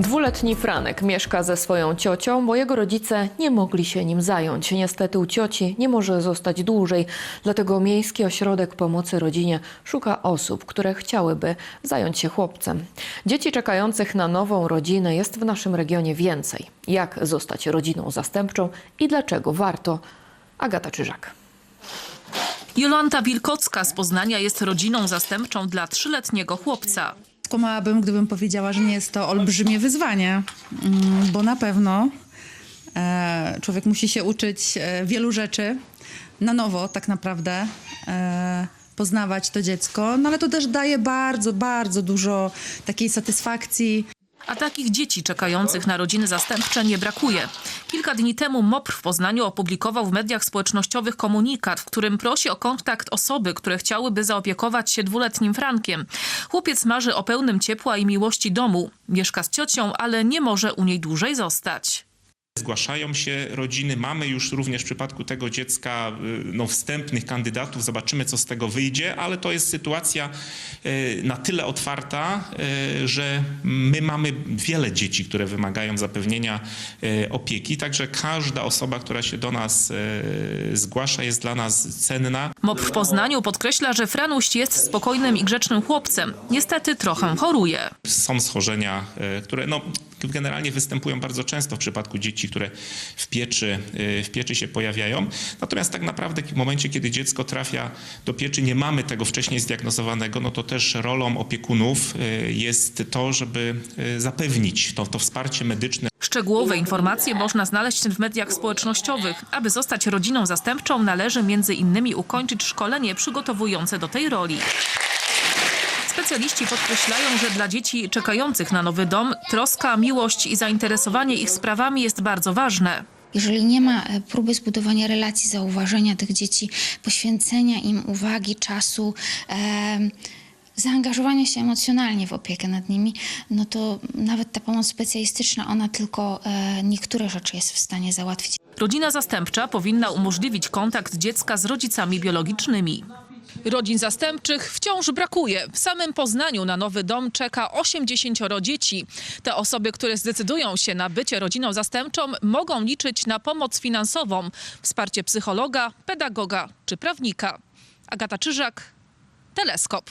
Dwuletni Franek mieszka ze swoją ciocią, bo jego rodzice nie mogli się nim zająć. Niestety u cioci nie może zostać dłużej, dlatego Miejski Ośrodek Pomocy Rodzinie szuka osób, które chciałyby zająć się chłopcem. Dzieci czekających na nową rodzinę jest w naszym regionie więcej. Jak zostać rodziną zastępczą i dlaczego warto? Agata Czyżak. Jolanta Wilkocka z Poznania jest rodziną zastępczą dla trzyletniego chłopca. Skłamałabym, gdybym powiedziała, że nie jest to olbrzymie wyzwanie, Mm, bo na pewno e, człowiek musi się uczyć e, wielu rzeczy na nowo, tak naprawdę. E, poznawać to dziecko, no ale to też daje bardzo, bardzo dużo takiej satysfakcji. A takich dzieci czekających na rodziny zastępcze nie brakuje. Kilka dni temu MOPR w Poznaniu opublikował w mediach społecznościowych komunikat, w którym prosi o kontakt osoby, które chciałyby zaopiekować się dwuletnim Frankiem. Chłopiec marzy o pełnym ciepła i miłości domu. Mieszka z ciocią, ale nie może u niej dłużej zostać. Zgłaszają się rodziny. Mamy już również w przypadku tego dziecka y, no, wstępnych kandydatów. Zobaczymy, co z tego wyjdzie, ale to jest sytuacja y, na tyle otwarta, y, że my mamy wiele dzieci, które wymagają zapewnienia opieki. Także każda osoba, która się do nas zgłasza, jest dla nas cenna. MOPR w Poznaniu podkreśla, że Franuś jest spokojnym i grzecznym chłopcem. Niestety trochę choruje. Są schorzenia, y, które no, generalnie występują bardzo często w przypadku dzieci, które w pieczy, y, w pieczy się pojawiają. Natomiast tak naprawdę w momencie, kiedy dziecko trafia do pieczy, nie mamy tego wcześniej zdiagnozowanego, no to też rolą opiekunów y, jest to, żeby zapewnić to, to wsparcie medyczne. Szczegółowe informacje można znaleźć w mediach społecznościowych. Aby zostać rodziną zastępczą należy między innymi ukończyć szkolenie przygotowujące do tej roli. Specjaliści podkreślają, że dla dzieci czekających na nowy dom troska, miłość i zainteresowanie ich sprawami jest bardzo ważne. Jeżeli nie ma e, próby zbudowania relacji, zauważenia tych dzieci, poświęcenia im uwagi, czasu, zaangażowania się emocjonalnie w opiekę nad nimi, no to nawet ta pomoc specjalistyczna, ona tylko e, niektóre rzeczy jest w stanie załatwić. Rodzina zastępcza powinna umożliwić kontakt dziecka z rodzicami biologicznymi. Rodzin zastępczych wciąż brakuje. W samym Poznaniu na nowy dom czeka 80 dzieci. Te osoby, które zdecydują się na bycie rodziną zastępczą, mogą liczyć na pomoc finansową, wsparcie psychologa, pedagoga czy prawnika. Agata Czyżak, Teleskop.